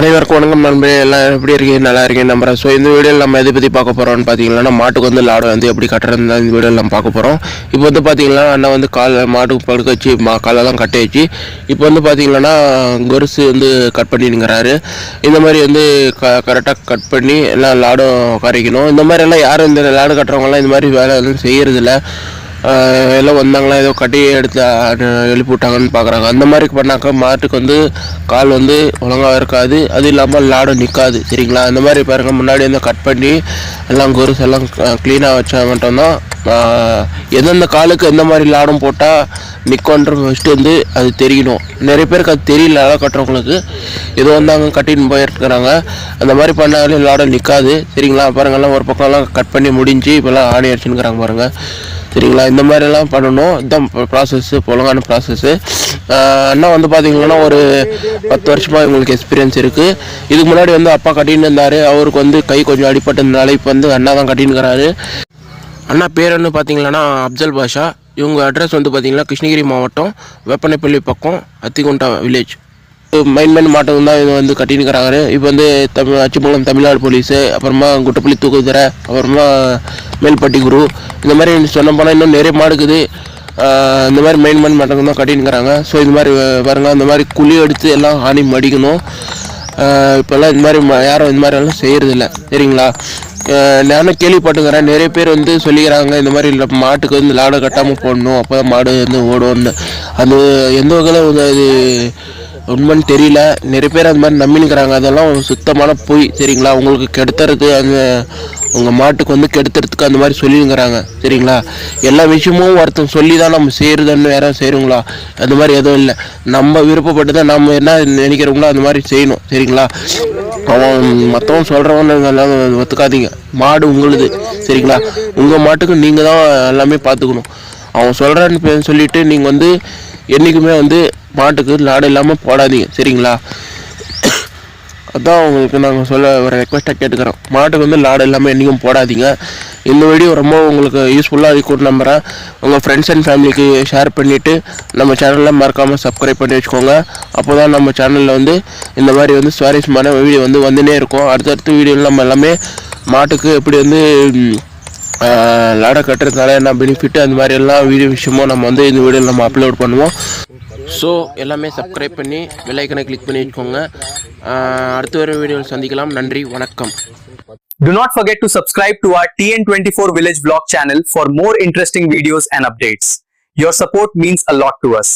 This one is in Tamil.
அனைவருக்கும் வணக்கம் நண்பர்களே எல்லாம் எப்படி இருக்கீங்க? நல்லா இருக்கீங்க நம்புறேன் ஸோ இந்த வீடியோவில் நம்ம எதை பற்றி பார்க்க போகிறோம்னு பார்த்தீங்கன்னா மாட்டுக்கு வந்து லாடை வந்து எப்படி கட்டுறது தான் இந்த வீடியோவில் நம்ம பார்க்க போகிறோம் இப்போ வந்து பார்த்தீங்கன்னா அண்ணா வந்து கால் மாட்டுக்கு படுக்க வச்சு மா காலெல்லாம் கட்டி வச்சு இப்போ வந்து பார்த்தீங்கன்னா கொருசு வந்து கட் பண்ணிங்கிறாரு இந்த மாதிரி வந்து க கரெக்டாக கட் பண்ணி எல்லாம் லாடும் கரைக்கணும். இந்த மாதிரி எல்லாம் யாரும் இந்த லாடு கட்டுறவங்கலாம் இந்த மாதிரி வேலை எதுவும் செய்கிறதில்ல எல்லாம் வந்தாங்களா? ஏதோ கட்டி எடுத்து எழுப்பிவிட்டாங்கன்னு எழுப்பி விட்டாங்கன்னு பார்க்குறாங்க. அந்த மாதிரி பண்ணாக்கா மாட்டுக்கு வந்து கால் வந்து ஒழுங்காக இருக்காது. அது இல்லாமல் லாடம் நிற்காது சரிங்களா? அந்த மாதிரி பாருங்கள் முன்னாடி வந்து கட் பண்ணி எல்லாம் கொருசு எல்லாம் க்ளீனாக வச்சா மட்டும்தான் எந்தெந்த காலுக்கு எந்த மாதிரி லாடம் போட்டால் நிற்கன்ற ஃபஸ்ட்டு வந்து அது தெரியணும். நிறைய பேருக்கு அது தெரியல லாடம் கட்டுறவங்களுக்கு. ஏதோ வந்தாங்க கட்டின்னு போயிருக்கிறாங்க. அந்த மாதிரி பண்ணாலே லாடம் நிற்காது சரிங்களா? பாருங்கெல்லாம் ஒரு பக்கம்லாம் கட் பண்ணி முடிஞ்சு இப்போல்லாம் ஆணி அடிச்சுன்னுக்குறாங்க பாருங்கள் சரிங்களா? இந்த மாதிரிலாம் பண்ணணும். இதுதான் ப்ராசஸ்ஸு பொழுங்கான ப்ராசஸ்ஸு அண்ணா வந்து பார்த்தீங்கன்னா ஒரு பத்து வருஷமாக இவங்களுக்கு எக்ஸ்பீரியன்ஸ் இருக்குது இதுக்கு முன்னாடி வந்து அப்பா கட்டின்னு இருந்தார். அவருக்கு வந்து கை கொஞ்சம் அடிபட்டதுனால இப்போ வந்து அண்ணா தான் கட்டின்னுக்கிறாரு. அண்ணா பேர் வந்து பார்த்தீங்கன்னா அப்சல் பாஷா. இவங்க அட்ரஸ் வந்து பார்த்தீங்கன்னா கிருஷ்ணகிரி மாவட்டம் வேப்பனைப்பள்ளி பக்கம் அத்திகுண்டா வில்லேஜ் மைன் மைன் மாட்டம் தான் இவங்க வந்து கட்டினுக்கிறாங்க இப்போ வந்து தமிழ் அச்சுமங்கலம் தமிழ்நாடு போலீஸு அப்புறமா குட்டப்பள்ளி தூக்குதுறை அப்புறமா மேல்பட்டி குரு. இந்த மாதிரி சொன்ன போனால் இன்னும் நிறைய மாடுக்குது இந்த மாதிரி மெயின் மைன் மாட்டம் தான் கட்டினுக்கிறாங்க ஸோ இது மாதிரி பாருங்கள் இந்த மாதிரி குழி எடுத்து எல்லாம் ஆணி மடிக்கணும். இப்போல்லாம் இந்த மாதிரி யாரும் இந்த மாதிரி எல்லாம் சரிங்களா? நானும் கேள்விப்பட்டுக்கிறேன் நிறைய பேர் வந்து சொல்லிக்கிறாங்க இந்த மாதிரி மாட்டுக்கு வந்து லாடை கட்டாமல் போடணும் அப்போ தான் மாடு வந்து ஓடும்னு. அது எந்த வகையில் வந்து அது உண்மைன்னு தெரியல. நிறைய பேர் அந்த மாதிரி நம்பினுக்கிறாங்க. அதெல்லாம் சுத்தமான பொய் சரிங்களா? உங்களுக்கு கெடுத்துறது அந்த உங்கள் மாட்டுக்கு வந்து கெடுத்துறதுக்கு அந்த மாதிரி சொல்லிங்கிறாங்க சரிங்களா? எல்லா விஷயமும் ஒருத்தன் சொல்லி தான் நம்ம செய்கிறதுன்னு வேற செய்கிறோங்களா அந்த மாதிரி எதுவும் இல்லை. நம்ம விருப்பப்பட்டு தான் நம்ம என்ன நினைக்கிறோங்களோ அந்த மாதிரி செய்யணும். சரிங்களா? அவன் மற்றவன் சொல்கிறவன் ஒத்துக்காதீங்க. மாடு உங்களுது. சரிங்களா? உங்கள் மாட்டுக்கு நீங்கள் தான் எல்லாமே பார்த்துக்கணும் அவன் சொல்கிறான்னு சொல்லிவிட்டு நீங்கள் வந்து என்றைக்குமே வந்து மாட்டுக்கு லாடு இல்லாமல் போடாதீங்க. சரிங்களா? அதான் உங்களுக்கு நாங்கள் சொல்ல ஒரு ரெக்வஸ்ட்டாக கேட்டுக்கிறோம். மாட்டுக்கு வந்து லாடு இல்லாமல் என்றைக்கும் போடாதீங்க. இந்த வீடியோ ரொம்ப உங்களுக்கு யூஸ்ஃபுல்லாக இருக்கும்னு நம்புகிறேன் உங்கள் ஃப்ரெண்ட்ஸ் அண்ட் ஃபேமிலிக்கு ஷேர் பண்ணிவிட்டு நம்ம சேனலில் மறக்காமல் சப்ஸ்கிரைப் பண்ணி வச்சுக்கோங்க. அப்போ தான் நம்ம சேனலில் வந்து இந்த மாதிரி வந்து சுவாரஸ்யமான வீடியோ வந்து வந்துனே இருக்கும். அடுத்தடுத்த வீடியோவில் நம்ம எல்லாமே மாட்டுக்கு எப்படி வந்து லாடை கட்டுறதுனால என்ன பெனிஃபிட் அந்த மாதிரி எல்லாம் வீடியோ விஷயமும் நம்ம வந்து இந்த வீடியோவில் நம்ம அப்லோட் பண்ணுவோம். ஸோ எல்லாமே சப்ஸ்கிரைப் பண்ணி வெள்ளைக்கனை கிளிக் பண்ணி வச்சுக்கோங்க. அடுத்த ஒரு வீடியோவில் சந்திக்கலாம் நன்றி வணக்கம் Do not forget to subscribe to our TN24 Village Vlog channel for more interesting videos and updates. Your support means a lot to us.